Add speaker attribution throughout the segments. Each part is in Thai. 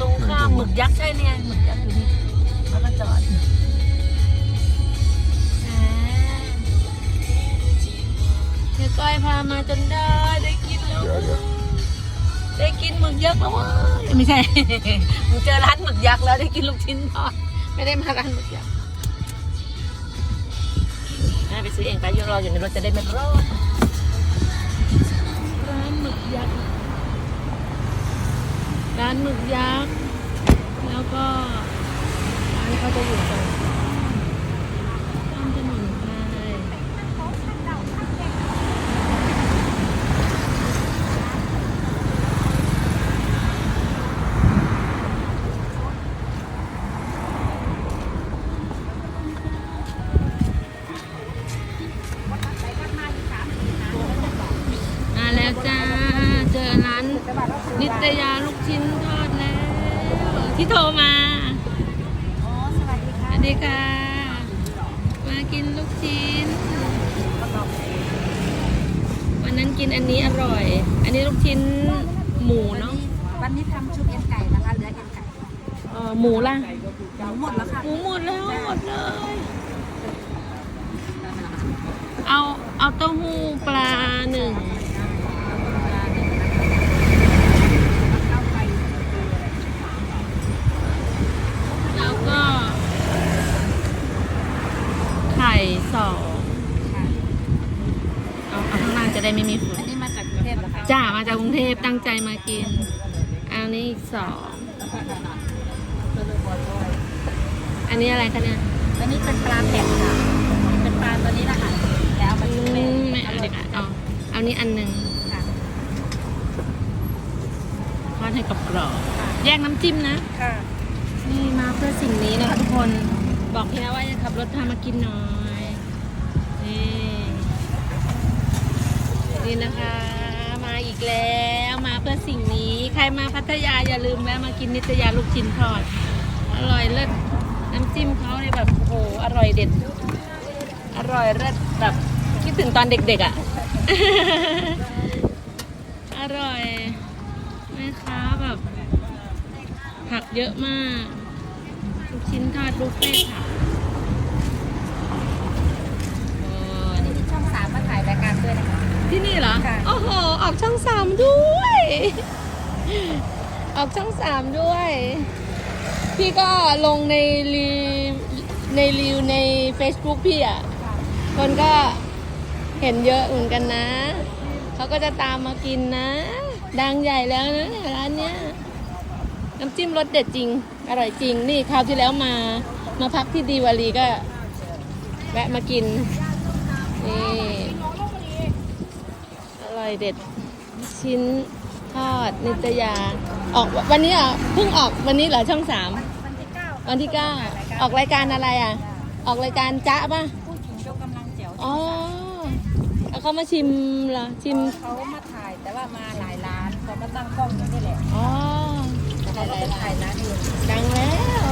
Speaker 1: ตรงข้ามหมึกยักษ์ใช่เนี่ยหมึกยักษ์อยู่นี่แล้วก็จอดแหมเฮียก้อยพามาจนได้ได้กินแล้ว
Speaker 2: เดี๋ยวเดี๋ยว
Speaker 1: ได้กินหมึกยักษ์แล้วเว้ยไม่ใช่หนูเจอร้านหมึกยักษ์แล้วได้กินลูกชิ้นทอดไม่ได้มาร้านหมึกยักษ์อะไปซื้อเองไปอยู่รออยู่ในรถจะได้ไม่ร้อนร้านหมึกยักษ์ร้านหมึกยักษ์แล้วก็ร้าน เขาจะอยู่ตรงข้ามถนนไปมาแล้วจ้า เจอร้านนิตยาลูกชิ้นทอดแล้ว ที่โทรมา
Speaker 3: ดี
Speaker 1: ส
Speaker 3: ค่ะ
Speaker 1: วัสดีค่ะ มากินลูกชิ้น วันนั้นกินอันนี้อร่อย อันนี้ลูกชิ้นหมูเนาะ
Speaker 3: วันนี้ทำชุดเอ็นไก่นะคะเหลือเอ็นไก่
Speaker 1: เอ่อหมูล่ะ
Speaker 3: หมูหมดแล้วค่ะ
Speaker 1: หมูหมดแล้วหมดเลย เอาเอาเต้าหู้ปลาหนึ่ง แล้วก็ไข่สองเอาเอาข้างล่างจะได้ไม่มีฝุ่น
Speaker 3: อันนี้มาจากกรุงเทพเหรอคะ
Speaker 1: จ้ามาจากกรุงเทพตั้งใจมากิน อันนี้อีกสอง อันนี้อะไรคะเนี่ย
Speaker 3: อันนี้เป็นปลาแผ่นค่ะ เป็นปลาตัวนี้นะคะแล้วเอามา
Speaker 1: อื
Speaker 3: ชุบเป็น
Speaker 1: มไม่เอาดีกว่าเอาเอานี้อันหนึ่ง
Speaker 3: ค่ะ
Speaker 1: ทอดให้กรอบๆแยกน้ำจิ้มนะ
Speaker 3: ค่ะ
Speaker 1: นี่มาเพื่อสิ่งนี้นะคะทุกคน บอกเฮียว่าจะขับรถพามากินหน่อย นี่นี่นะคะ มาอีกแล้วมาเพื่อสิ่งนี้ ใครมาพัทยาอย่าลืมแวะมากินนิตยาลูกชิ้นทอด อร่อยเลิศน้ำจิ้มเขาเนี่ยแบบโอ้โหอร่อยเด็ด อร่อยเลิศแบบคิดถึงตอนเด็กๆอะ่ะ อร่อยแม่ค้าแบบผักเยอะมาก ลูกชิ้นทอดบุฟเฟ่ต์ผักโอ้นี่
Speaker 3: ที่ช่องสามมาถ่ายรายการด้วยนะคะ
Speaker 1: ที่นี่ เหรอ
Speaker 3: ค่ะ
Speaker 1: โอ้โห ออกช่องสามด้วย ออกช่องสามด้วย พี่ก็ลงในรีในรีวใน Facebook พี่อะ คนก็เห็นเยอะเหมือนกันนะ เขาก็จะตามมากินนะ ดังใหญ่แล้วนะเนี่ยร้านเนี้ย น้ำจิ้มรสเด็ดจริง อร่อยจริง นี่คราวที่แล้วมา มาพักที่ดีวารีก็ แวะมากิน นี่อ ร่อยเด็ดชิ้นทอดนิตยา ออกวันนี้เหรอเพิ่งออกวันนี้เหรอช่องสาม
Speaker 3: วันที่เก้า
Speaker 1: วันที่เก้าออกรายการอะไรอะ ออกรายการจ๊ะป่ะ
Speaker 3: ผู้หญิงยกกำลังเจ๋ว
Speaker 1: อ๋อเอาเขามาชิมเหรอชิม
Speaker 3: เขามาถ่ายแต่ว่ามาหลายร้านเขามาตั้งกล้องอยู่นี่แหละ
Speaker 1: อ๋อ
Speaker 3: แต่เขาก็ไปถ่ายร้านอื่น
Speaker 1: ดังแล้ว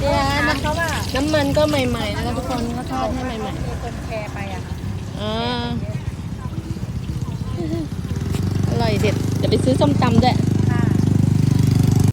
Speaker 1: เนี่ย
Speaker 3: ถาม
Speaker 1: น้ำ
Speaker 3: เขาว่า
Speaker 1: น้ำมันก็ใหม่ๆนะคะทุกคนเขาทอดให้ใหม่
Speaker 3: มีคนแชร์ไปอะค่ะ
Speaker 1: ๆอ๋ออร่อย เด็ดเดี๋ยวไปซื้อส้มตำด้วย